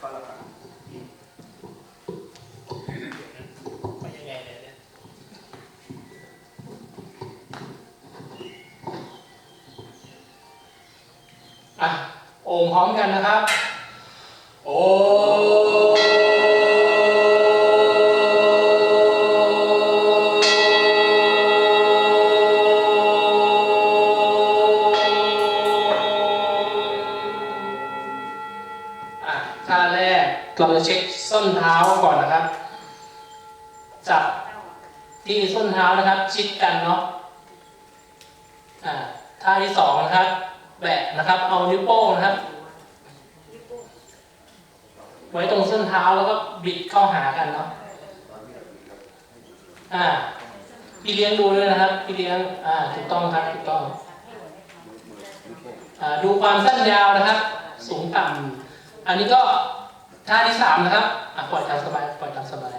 ข้อละครับไปยังไงเนี่ยเนี่ยอะโอมพร้อมกันนะครับ โอ เท้านะครับ ชิดกันเนาะอ่าท่าที่สองนะครับ แบะนะครับ เอานิ้วโป้งนะครับ ไว้ตรงส้นเท้าแล้วก็บิดเข้าหากันเนาะอ่าพี่เลี้ยงดูด้วยนะครับพี่เลี้ยงอ่าถูกต้องครับถูกต้องอ่าดูความสั้นยาวนะครับ สูงต่ำอันนี้ก็ท่าที่สามนะครับอะปล่อยตามสบายปล่อยตามสบาย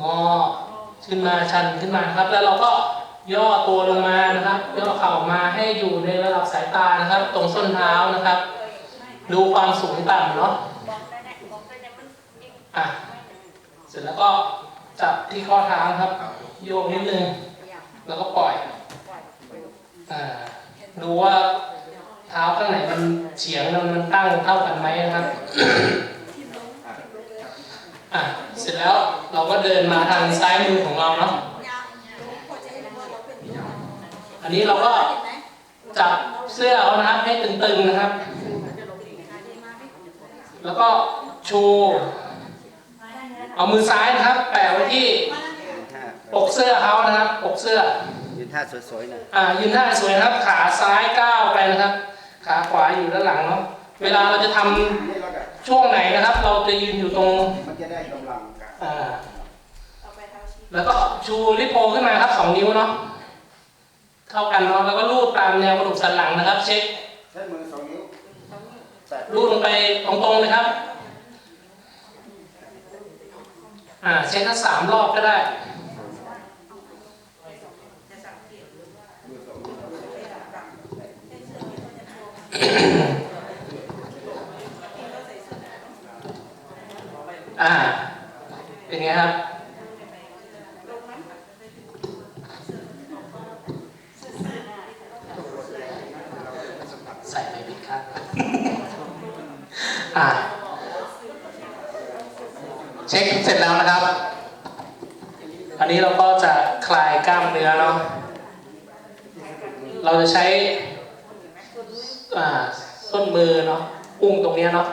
งอ ขึ้นมาชันขึ้นมาครับ แล้วเราก็ย่อตัวลงมานะครับ ย่อเข่ามาให้อยู่ในระดับสายตานะครับ ตรงส้นเท้านะครับ ดูความสูงต่ำเนาะอะเสร็จแล้วก็จับที่ข้อเท้าครับ โยกนิดนึงแล้วก็ปล่อยอ่าดูว่าเท้าข้างไหนมันเฉียงมันมันตั้งเท่ากันไหมนะครับ อะเสร็จแล้วเราก็เดินมาทางซ้ายมือของเราเนาะอันนี้เราก็จับเสื้อเขานะครับให้ตึงๆนะครับ แล้วก็ชูเอามือซ้ายนะครับ แปะไว้ที่ยืนท่าปกเสื้อเขานะครับปกเสื้อ ยืนท่าสวยๆหน่อยอ่ายืนท่าสวยนะครับ ขาซ้ายก้าวไปนะครับ ขาขวาอยู่ด้านหลังเนาะเวลาเราจะทำนี่แล้วกัน ช่วงไหนนะครับ เราจะยืนอยู่ตรงมันจะได้กำลังกันอ่าแล้วก็ชูลิปโปขึ้นมาครับสองนิ้วเนาะเท่ากันเนาะแล้วก็ลูดตามแนวกระดูกสันหลังนะครับ เช็คใช้มือสองนิ้วแตะลูดลงไปตรงๆเลยครับ อ่าเช็คทั้งสามรอบก็ได้ อ่าเป็นไงครับ ใส่ไปผิดครับ อ่า เช็คเสร็จแล้วนะครับ อันนี้เราก็จะคลายกล้ามเนื้อเนาะ เราจะใช้ อ่า ส้นมือเนาะ อุ้งตรงเนี้ยเนาะ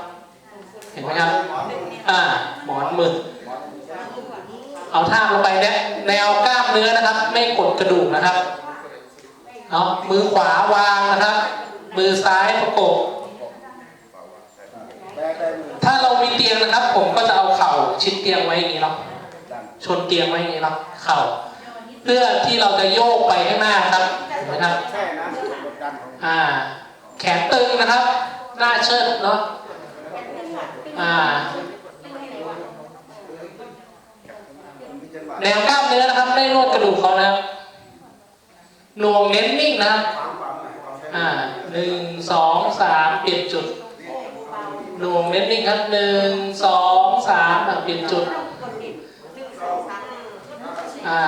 เห็นไหมครับ อ่า หมอนมือ เอาท่าบลงไปเนี่ยแนวกล้ามเนื้อนะครับ ไม่กดกระดูกนะครับเนาะมือขวาวางนะครับ มือซ้ายประกบ ถ้าเรามีเตียงนะครับ ผมก็จะเอาเข่าชิดเตียงไว้อย่างนี้เนาะชนเตียงไว้อย่างนี้เนาะเข่า เพื่อที่เราจะโยกไปข้างหน้าครับเห็นไหมครับอ่า แขนตึงนะครับ หน้าเชิดเนาะอ่า มีจังหวะ แนวกล้ามเนื้อนะครับ ไม่นวดกระดูกเขานะครับหน่วงเน้นนิ่งนะครับความความหมายความใช้อ่าหนึ่งสองสามเปลี่ยนจุดหน่วงเน้นนิ่งครับหนึ่งสองสามอะเปลี่ยนจุดอ่า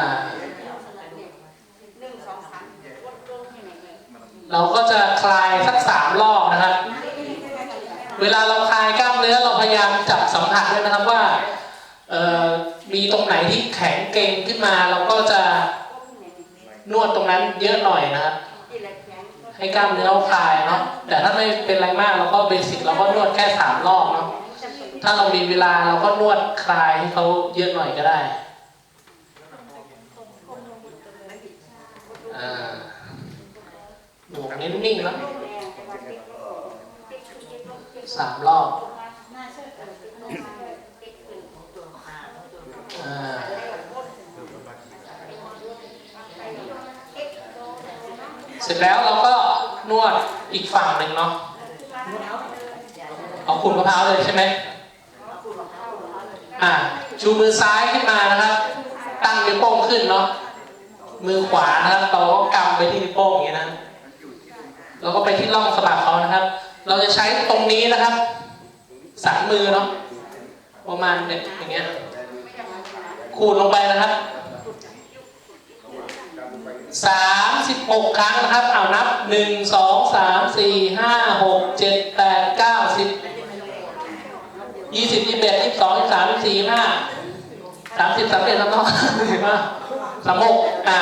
เราก็จะคลายสักสามรอบนะครับ เวลาเราคลายกล้ามเนื้อเราพยายามจับสัมผัสด้วยนะครับว่าเอ่อมีตรงไหน ที่แข็งเกร็งขึ้นมาเราก็จะนวดตรงนั้นเยอะหน่อยนะครับให้กล้ามเนื้อเขาคลายเนาะแต่ถ้าไม่เป็นไรมากเราก็เบสิกเราก็นวดแค่สามรอบเนาะถ้าเรามีเวลาเราก็นวดคลายให้เขาเยอะหน่อยก็ได้อ่าหน่วงนิ่งๆเนาะสามรอบอ่า เสร็จแล้วเราก็นวดอีกฝั่งหนึ่งเนาะเอาขูดมะพร้าวเลยใช่ไหมอ่าชูมือซ้ายขึ้นมานะครับ ตั้งนิ้วโป้งขึ้นเนาะมือขวานะครับเราก็กำไปที่นิ้วโป้งอย่างนี้นะเราก็ไปที่ร่องสะบักเขานะครับ เราจะใช้ตรงนี้นะครับสันมือเนาะประมาณเนี่ยอย่างเงี้ย ขูดลงไปนะครับสามสิบหกครั้งนะครับ เอานับหนึ่งสองสามสี่ห้าหกเจ็ดแปดเก้าสิบยี่สิบยี่สิบเอ็ดยี่สิบสองยี่สิบสามยี่สิบสี่ห้าสามสิบสามเอ็ดสามสองสามสิบห้าสามหกอ่า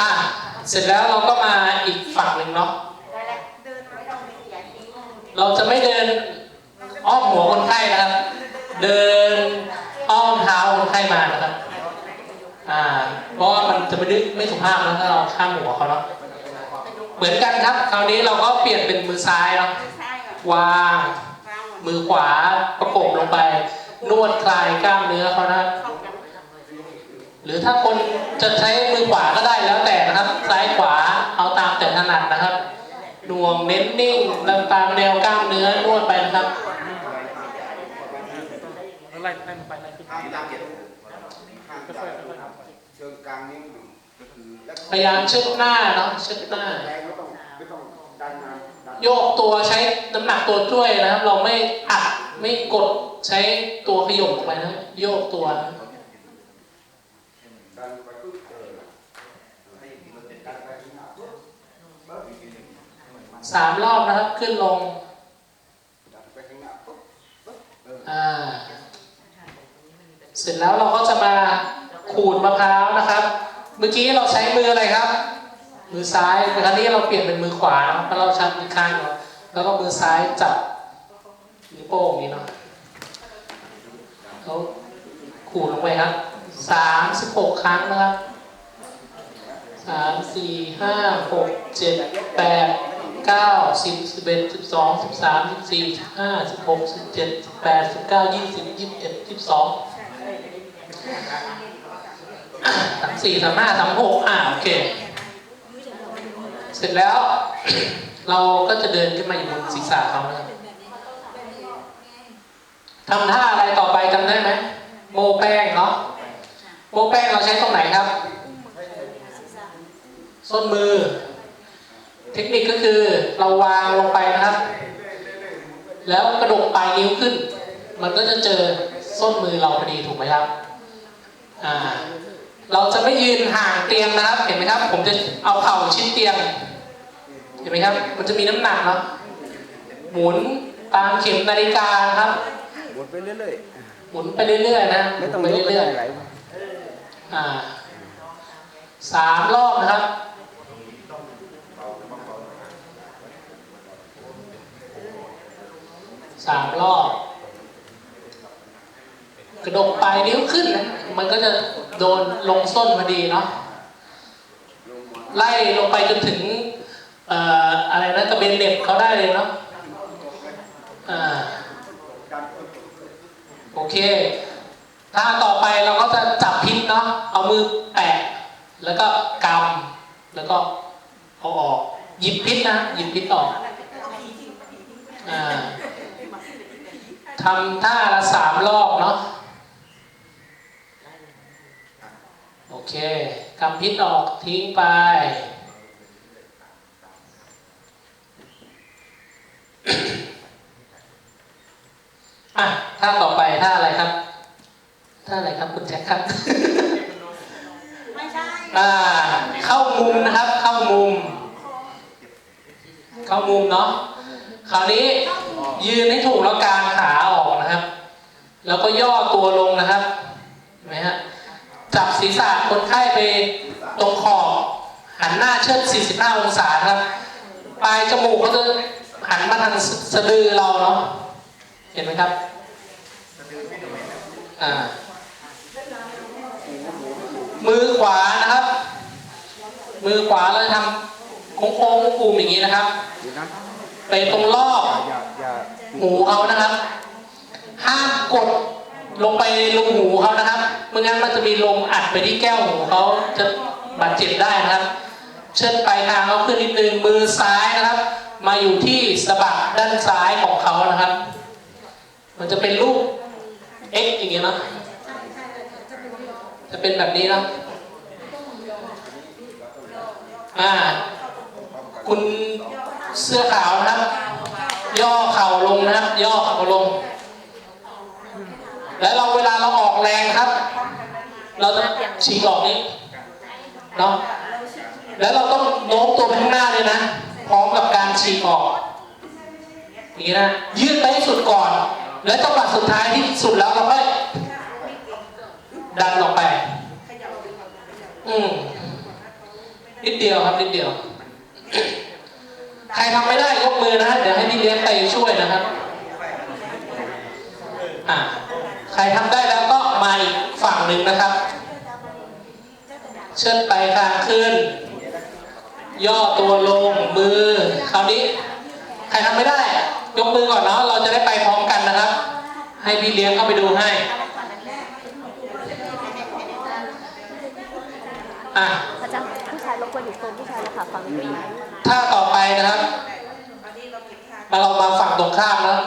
อะ เสร็จแล้วเราก็มาอีกฝั่งหนึ่งเนาะเราจะไม่เดินอ้อมหัวคนไข้นะครับ เดินอ้อมเท้าคนไข้มานะครับอ่าเพราะว่ามันจะไม่ได้ไม่สุภาพนะถ้าเราข้ามหัวเขาเนาะเหมือนกันครับ คราวนี้เราก็เปลี่ยนเป็นมือซ้ายเนาะวางมือขวาประกบลงไป นวดคลายกล้ามเนื้อเขานะ หรือถ้าคนจะใช้มือขวาก็ได้แล้วแต่นะครับ ซ้ายขวาเอาตามแต่ถนัดนะครับหน่วงเน้นนิ่งลำตามแนวกล้ามเนื้อนวดไปนะครับไล่ไล่ไปไล่ขึ้นห้ามตามเก็บห้ามตามเชิงกลางนิ้วอยู่ก็คือพยายามเชิดหน้าเนาะเชิดหน้าไม่ต้องไม่ต้องดันมาโยกตัวใช้น้ำหนักตัวช่วยนะครับ เราไม่อัดไม่กดใช้ตัวขยบลงไปนะโยกตัวนะ ดันไปปุ๊บเออให้มันเป็นดันไปข้างหน้าปุ๊บปุ๊บ สามรอบนะครับขึ้นลงดันไปข้างหน้าปุ๊บปุ๊บเอออ่าเสร็จแล้วเราก็จะมาขูดมะพร้าวนะครับ เมื่อกี้เราใช้มืออะไรครับ มือซ้ายแต่ครั้นี้เราเปลี่ยนเป็นมือขวาเนาะเพราะเราชักมือข้างเนาะแล้วก็มือซ้ายจับนิ้วโป้งนี้เนาะเขาขูดลงไปครับสามสิบหกครั้งนะครับสามสี่ห้าหกเจ็ดแปด เก้าสิบสิบเอ็ดสิบสองสิบสามสิบสี่สิบห้าสิบหกสิบเจ็ดสิบแปดสิบเก้ายี่สิบยี่สิบเอ็ดยี่สิบสองสามสี่สามห้าสามหกอ่าโอเค เสร็จแล้ว เราก็จะเดินขึ้นมาอยู่บนศีรษะเขานะครับทำท่าอะไรต่อไปจำได้ไหมโมแป้งเนาะโมแป้งเราใช้ตรงไหนครับ ส้นมือ เทคนิคก็คือเราวางลงไปนะครับ แล้วกระดกปลายนิ้วขึ้น มันก็จะเจอส้นมือเราพอดีถูกไหมครับอ่าเราจะไม่ยืนห่างเตียงนะครับ เห็นไหมครับ ผมจะเอาเข่าชิดเตียง เห็นไหมครับ มันจะมีน้ำหนักเนาะหมุนตามเข็มนาฬิกานะครับวนไปเรื่อยหมุนไปเรื่อยๆนะๆไม่ต้องหมุนยกไปไปเรื่อยไหลๆอ่าสามรอบนะครับ สามรอบกระดกปลายนิ้วขึ้นนะมันก็จะโดนลงส้นพอดีเนาะไล่ลงไปจนถึงเอ่ออะไรนะกระเบนเหน็บเขาได้เลยเนาะอ่าโอเคถ้าต่อไปเราก็จะจับพิษเนาะเอามือแปะแล้วก็กำแล้วก็เอาออก หยิบพิษนะหยิบพิษออกอ่า ทำท่าละสามรอบเนาะโอเคกำพิษออกทิ้งไป อะท่าต่อไปท่าอะไรครับท่าอะไรครับคุณแจ็คครับ ไม่ใช่ อ่า เข้ามุมนะครับ เข้ามุม เข้ามุมเนาะคราวนี้ ยืนให้ถูกแล้วกางขาออกนะครับ แล้วก็ย่อตัวลงนะครับเห็นไหมฮะจับศีรษะคนไข้ไปตรงขอบหันหน้าเชิด 45 องศาครับ ปลายจมูกเขาจะหันมาทางสะดือเราเนาะเห็นไหมครับอ่ามือขวานะครับ มือขวาเราจะทำโค้งๆปูมอย่างนี้นะครับ เดี๋ยวนะไปตรงรอบอย่าอย่าหูเขานะครับ ห้ามกดลงไปลงหูเขานะครับไม่งั้นมันจะมีลมอัดไปที่แก้วหูเขาจะบาดเจ็บได้นะครับ เชิดปลายทางเขาขึ้นนิดนึงมือซ้ายนะครับ มาอยู่ที่สะบักด้านซ้ายของเขานะครับ มันจะเป็นรูป X อย่างเงี้ยนะจะเป็นแบบนี้นะอ่า คุณ เสื้อขาวนะครับ ย่อเข่าลงนะครับ ย่อเข่าลง แล้วเราเวลาเราออกแรงครับ เราต้องฉีกออกนี้เนาะแล้วเราต้องโน้มตัวไปข้างหน้าเลยนะ พร้อมกับการฉีกออกอย่างนี้นะยืดไปให้สุดก่อน แล้วจังหวะสุดท้ายที่สุดแล้วเราก็ดันออกไป อืมนิดเดียวครับนิดเดียว ใครทำไม่ได้ยกมือนะเดี๋ยวให้พี่เลี้ยงไปช่วยนะครับอ่าใครทำได้แล้วก็มาอีกฝั่งหนึ่งนะครับ เชิดไปทางขึ้น ย่อตัวลงมือคราวนี้ ใครทำไม่ได้ ยกมือก่อนเนาะเราจะได้ไปพร้อมกันนะครับ ให้พี่เลี้ยงเข้าไปดูให้อะ อาจารย์ผู้ายรบกวนอยู่โซนผู้ชายเลยค่ะฝั่งนี้ท่าต่อไปนะครับมาเรามาฝั่งตรงข้ามนะ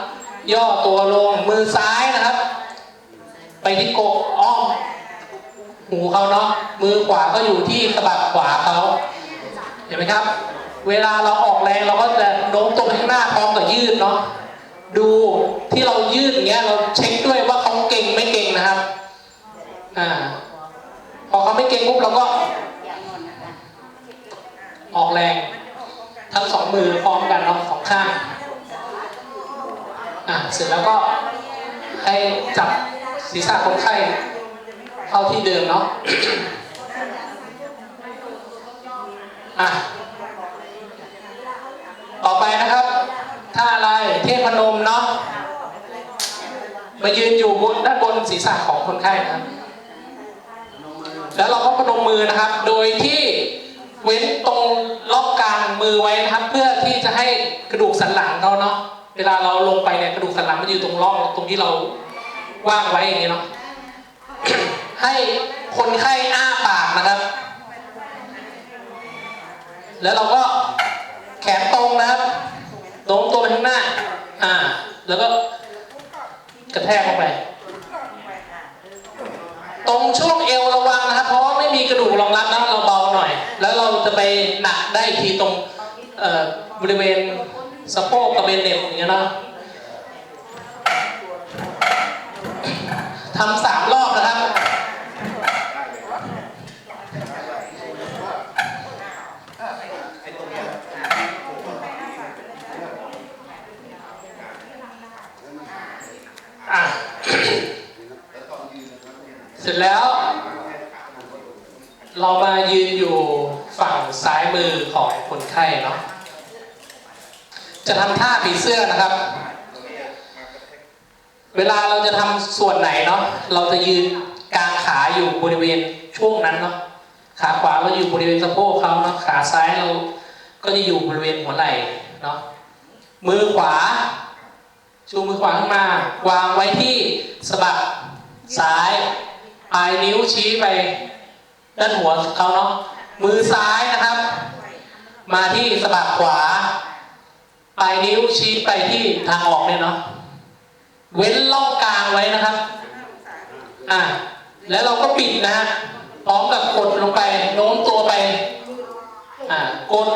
ย่อตัวลงมือซ้ายนะครับ ไปที่กกอ้อมหูเขาเนาะมือขวาก็อยู่ที่สะบักขวาเขาเห็นไหมครับ เวลาเราออกแรงเราก็จะโน้มตัวข้างหน้าพร้อมกับยืดเนาะดูที่เรายืดอย่างเงี้ยเราเช็คด้วยว่าเขาเก่งไม่เก่งนะครับอ่าพอเขาไม่เก่งปุ๊บเราก็ ออกแรง ทั้งสองมือพร้อมกันเนาะสองข้างอะเสร็จแล้วก็ให้จับศีรษะคนไข้เข้าที่เดิมเนาะอะต่อไปนะครับท่าอะไรเทพนมเนาะมายืนอยู่บนด้านบนศีรษะของคนไข้นะครับ แล้วเราก็พนมมือนะครับ โดยที่ เว้นตรงล็อกกลางมือไว้นะครับ เพื่อที่จะให้กระดูกสันหลังเขาเนาะเวลาเราลงไปเนี่ยกระดูกสันหลังมันอยู่ตรงร่องตรงที่เราว่างไว้อย่างนี้เนาะให้คนไข้อ้าปากนะครับ แล้วเราก็แขนตรงนะครับโน้มตัวไปข้างหน้า อ่า แล้วก็กระแทกเข้าไป ตรงช่วงเอวระวังนะครับ เพราะว่าไม่มีกระดูกรองรับนะ จะไปหนักได้อีกทีตรงบริเวณสะโพกกับเบนเน็ตอย่างเงี้ยนะทำสามรอบนะครับอะเสร็จแล้ว เรามายืนอยู่ ฝั่งซ้ายมือของคนไข้เนาะจะทำท่าผีเสื้อนะครับ เวลาเราจะทำส่วนไหนเนาะเราจะยืนกลางขาอยู่บริเวณช่วงนั้นเนาะขาขวาเราอยู่บริเวณสะโพกเขาเนาะขาซ้ายเราก็จะอยู่บริเวณหัวไหล่เนาะมือขวา ชูมือขวาขึ้นมา วางไว้ที่สะบักซ้ายปลายนิ้วชี้ไปด้านหัวเขาเนาะ มือซ้ายนะครับ มาที่สะบักขวา ปลายนิ้วชี้ไปที่ทางออกเนี่ยเนาะเว้นล่องกลางไว้นะครับ อะแล้วเราก็ปิดนะพร้อมกับกดลงไปโน้มตัวไป อะกด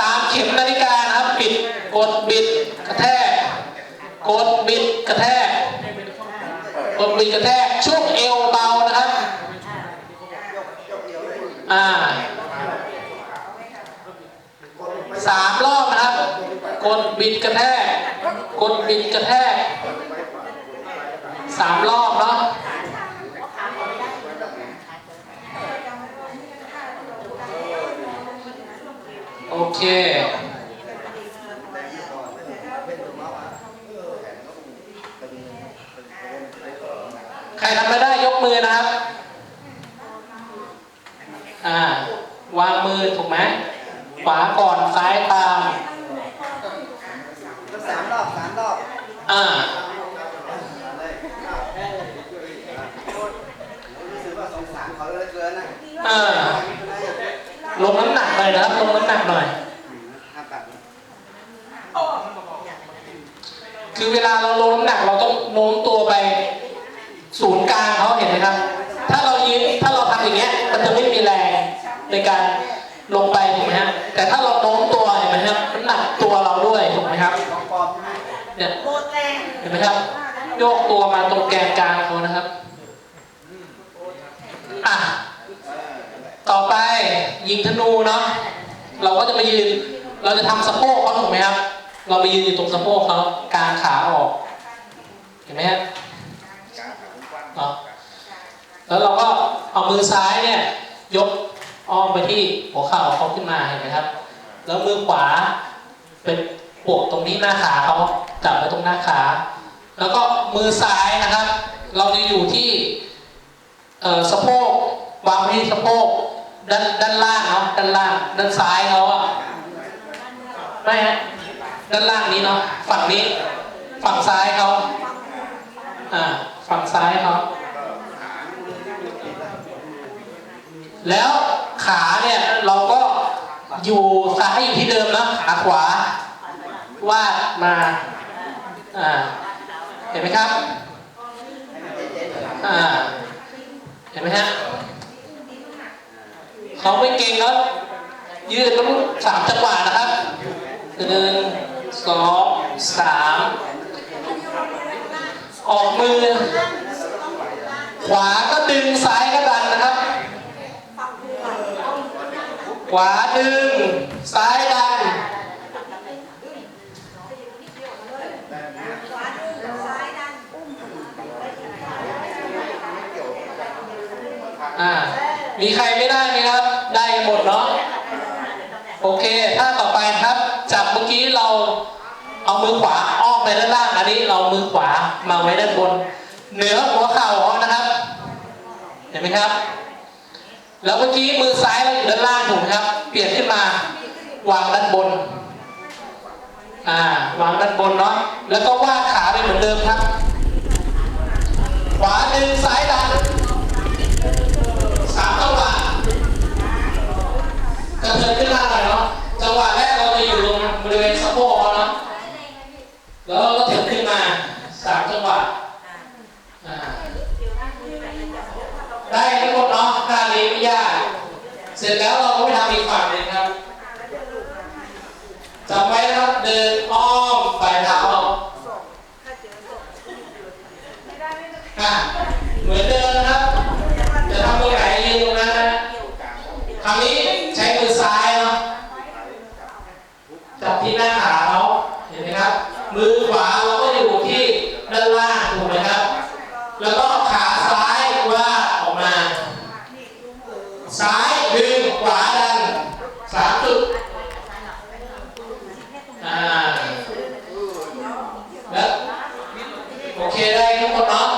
ตามเข็มนาฬิกานะครับ ปิด กดบิดกระแทก กดบิดกระแทกกดบิดกระแทกช่วงเอวเบานะครับ อ่าสามรอบนะครับ กดบิดกระแทก กดบิดกระแทกสามรอบเนาะโอเค ใครทำไม่ได้ยกมือนะครับ อ่าวางมือถูกไหมขวาก่อนซ้ายตามสามรอบสามรอบอ่ารู้สึกว่าสงสารเขาเหลือเกินนะอ่าลงน้ำหนักหน่อยนะครับลงน้ำหนักหน่อยห้ามตัดคือเวลาเราลงน้ำหนักเราต้องโน้มตัวไปศูนย์กลางเขาเห็นไหมครับแทถ้าเรายืนถ้าเราทำอย่างเงี้ย มันจะไม่มีแรง ในการลงไปถูกไหมฮะแต่ถ้าเราโน้มตัวเห็นไหมครับมันหนักตัวเราด้วยถูกไหมครับของปลอมใช่ไหมเนี่ยเห็นไหมครับโยกตัวมาตรงแกนกลางเขานะครับอะต่อไปยิงธนูเนาะเราก็จะมายืน เราจะทำสะโพกเขาถูกไหมครับ เรามายืนอยู่ตรงสะโพกเขากางขาออก เห็นไหมฮะแล้วเราก็เอามือซ้ายเนี่ยยก อ้อมไปที่หัวเข่าเขาขึ้นมาเห็นไหมครับ แล้วมือขวาเป็นปวกตรงนี้หน้าขาเขาจับไว้ตรงหน้าขา แล้วก็มือซ้ายนะครับ เราจะอยู่ที่สะโพกวางไว้ที่สะโพกด้านด้านล่างเนาะด้านล่าง ด้านซ้ายเขาอะไม่ฮะด้านล่างนี้เนาะฝั่งนี้ ฝั่งซ้ายเขาอ่าฝั่งซ้ายเขา แล้วขาเนี่ยเราก็อยู่ซ้ายอยู่ที่เดิมนะขาขวาวาดมาอ่าเห็นไหมครับอ่าเห็นไหมฮะเขาไม่เก่งแล้วยืดต้องสามจังหวะนะครับหนึ่งสองสามออกมือ ขวาก็ดึงซ้ายก็ดันนะครับ ขวาดึง ซ้ายดัน อ่า มีใครไม่ได้ไหมครับ ได้กันหมดเนาะ โอเค ถ้าต่อไปครับจากเมื่อกี้เราเอามือขวาอ้อมไปด้านล่าง อันนี้เรามือขวามาไว้ด้านบน เหนือหัวเข่าเขานะครับ เห็นไหมครับ แล้วเมื่อกี้มือซ้ายเราอยู่ด้านล่างถูกไหมครับ เปลี่ยนขึ้นมาวางด้านบน อ่าวางด้านบนเนาะ แล้วก็วาดขาไปเหมือนเดิมครับ ขวาดึงซ้ายดันสามจังหวะกระเทินขึ้นมาหน่อยเนาะ จังหวะแรกเราจะอยู่ตรงบริเวณสะโพกเขาเนาะ แล้วเราก็เถินขึ้นมาสามจังหวะอ่าได้ทุกคนเนาะท่านี้ไม่ยาก เสร็จแล้วเราก็ไปทำอีกฝั่งหนึงครับจำไว้นะครับเดินอ้อมปลายเท้าเราอะเหมือนเดิมนะครับ จะทำตรงไหนยืนตรงนั้นนะคราวนี้ใช้มือซ้ายเนาะจับที่หน้าขาเขาเห็นไหมครับ มือขวาเราก็อยู่ที่ด้านล่างถูกไหมครับ แล้วก็ขาซ้ายว่าดออกมา ซ้ายดึงขวาดันสามจุดอ่าแล้วโอเคได้ทุกคนเนาะ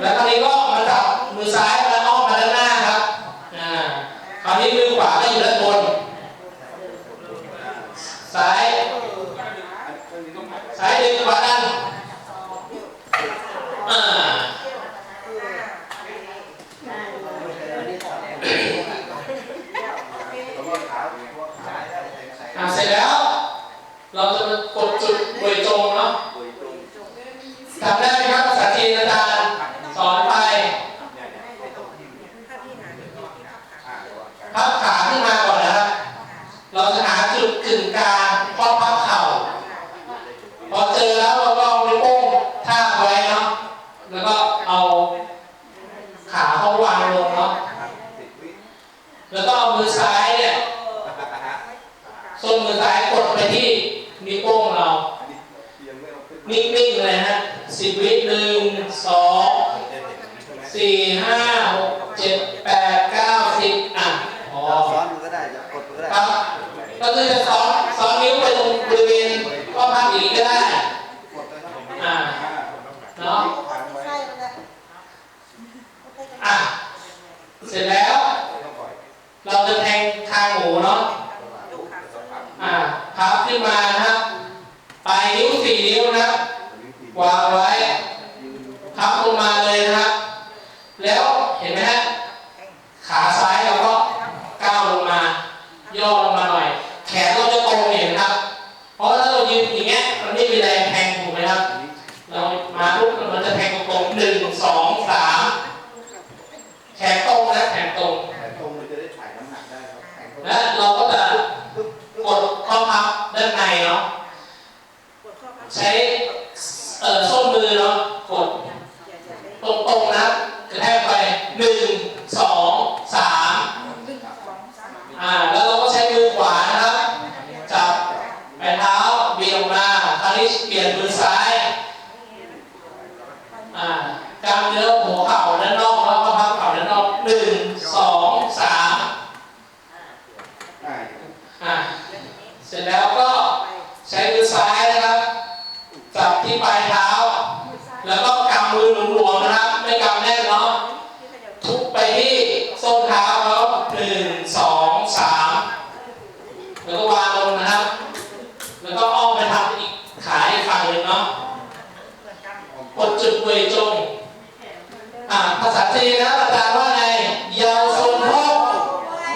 แล้วคราวนี้ก็มาจับมือซ้ายแล้วอ้อมมาด้านหน้าครับ อ่า คราวนี้มือขวาก็อยู่ด้านบน ซ้าย ซ้ายดึงขวาดัน อ่า อ่าเสร็จแล้ว เราจะมากดจุดเวยตรงเนาะทำได้ไหมครับภาษาจีนอาจารย์สอนไป พับขาขึ้นมาก่อนนะครับ เราจะหาจุดกึ่งกลางข้อพับเข่า พอเจอแล้วเราก็เอานิ้วโป้งทาบไว้เนาะ แล้วก็เอาขาเขาวางลงเนาะ แล้วก็เอามือซ้ายเนี่ยส้นมือซ้ายกดไปที่นิ้วโป้งเรา นิ่งๆเลยฮะสิบวิหนึ่งสองสี่ห้าหกเจ็ดแปดเก้าสิบอะพอ ซ้อนมันก็ได้จะกดมันก็ได้ ครับ ก็คือจะซ้อนซ้อนนิ้วไปตรงบริเวณข้อพับอย่างนี้ก็ได้ กดเลยครับ อ่า เนาะใช่แล้วแหละอะเสร็จแล้ว เราจะแทงคางหมูเนาะอ่าพับขึ้นมานะครับปลายนิ้วสี่นิ้วนะครับวางไว้ ตรงๆนะกระแทกไปหนึ่ง นนะครับอาจารย์ว่าไงเยาวชนพก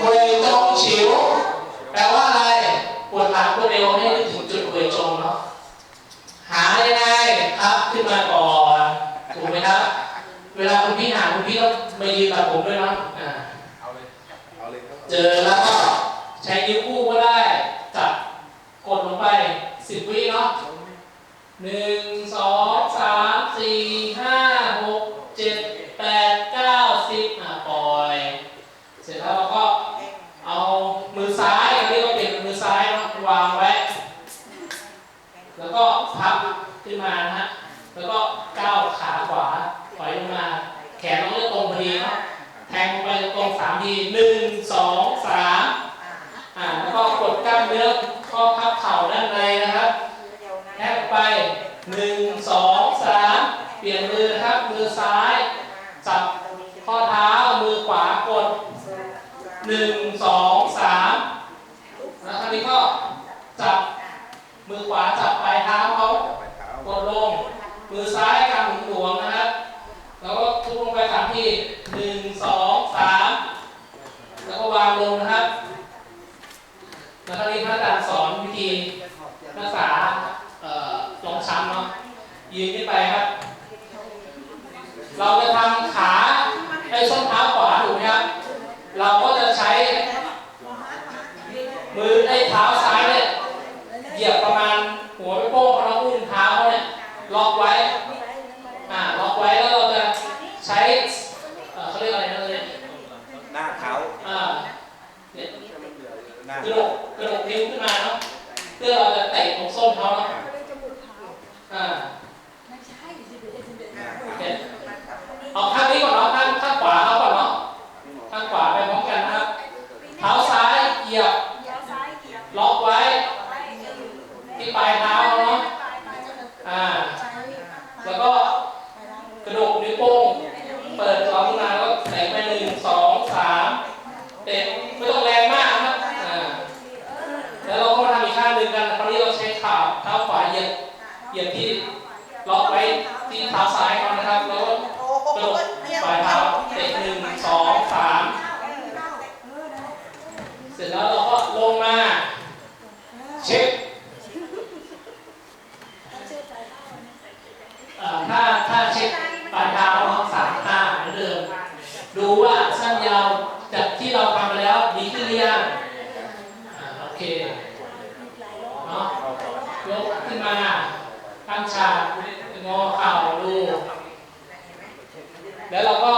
เวยจงฉิว แปลว่าอะไรปวดหลังปวดเอวให้นึกถึงจุดเวยจงเนาะ หายังไงครับขึ้นมาก่อนถูกไหมครับ เวลาคุณพี่หาคุณพี่ต้องมายืนกับผมด้วยเนาะอ่าเอาเลยเอาเลยครับเจอแล้วก็ใช้นิ้วคู่ก็ได้จับกดลงไปสิบวิเนาะหนึ่งสองสามสี่ห้าหกเจ็ดแปดเก้าสิบอะปล่อย เสร็จแล้วเราก็เอามือซ้ายอันนี้ก็เปลี่ยนเป็นมือซ้ายเนาะวางไว้ แล้วก็พับขึ้นมานะฮะ แล้วก็ก้าวขาขวาถอยลงมา แขนเราเลือกตรงพอดีเนาะ แทงลงไปตรงสามทีหนึ่งสองสามอ่าแล้วก็กดกล้ามเนื้อข้อพับเข่าด้านในนะครับแทบไปหนึ่งสองสามเปลี่ยนมือนะครับมือซ้ายจับข้อเท้ามือขวากดหนึ่งสามแล้วคราวนี้ก็จับมือขวาจับปลายเท้าเขา ไปเท้าก ดลง มือซ้ายกำหนุนหลวงนะครับ แล้วก็ทุบลงไปสามทีหนึ่งสองสาม ลงนะครับแล้วคราวนี้พระอาจารย์สอนวิธีรักษาเอ่อรองช้ำเนาะยืนขึ้นไปครับ เราจะทำขาไอ้ส้นเท้าขวาถูกไหมครับ เราก็จะใช้ มือไอ้เท้าซ้ายเนี่ย เหยียบประมาณหัวไม่โป้งเขาแล้วอุ้มเท้าเขาเนี่ยล็อกไว้ อ่า ล็อกไว้แล้วเราจะใช้เอ่อเขาเรียกอะไรนะเลย หน้าเท้า อ่าเนี่ย หน้าก ระดกกระดกนิ้วขึ้นมาเนาะ เพื่อเราจะเตะตรงส้นเขาเนาะอ่าโอเคเอาข้างนี้ก่อนเนาะ ข้างข้างขวาเขาก่อนเนาะ ข้างขวาไปพร้อมกันนะครับ เท้าซ้ายเหยียบ ล็อกไว้ ที่ปลายเท้าเขาเนาะ อ่า แล้วก็กระดกนิ้วโป้ง เปิดล้อขึ้นมาแล้วเตะไปหนึ่งสองสามเตะไม่ต้องแรงมากนะครับอ่าแล้วเราก็ มาทำอีกข้างหนึ่งกันคราวนี้เราใช้ขาเท้าขวาเหยียบเหยียบที่ล็อกไว้ที่เท้าซ้ายก่อนนะครับ แล้วก็กระดกปลายเท้าเตะหนึ่งสองสามเสร็จแล้วเราก็ลงมา เช็คเอ่อถ้าถ้าเช็คปลายเท้าเนาะสามท่าเหมือนเดิม ดูว่าสั้นยาวจากที่เราทำมาแล้วดีขึ้นหรือยังอ่าโอเคเนาะยกขึ้นมาตั้งฉากงอเข่าดู แล้วเราก็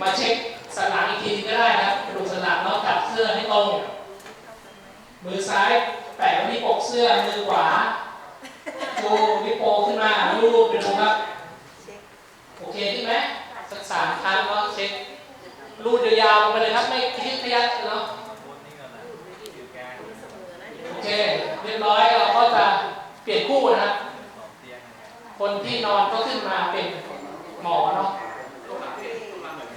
มาเช็คสันหลังอีกทีก็ได้นะกระดูกสันหลังเนาะจับเสื้อให้ตรง มือซ้ายแปะไว้ที่ปกเสื้อมือขวาดูนิโปขึ้นมาลูบไปดูครับโอเคขึ้นไหมสักสามครั้งเนาะเช็ครูดยาวๆลงไปเลยครับไม่คลิกขยักเนาะโอเคเรียบร้อยเราก็จะเปลี่ยนคู่นะครับคนที่นอนก็ขึ้นมาเป็นหมอเนาะ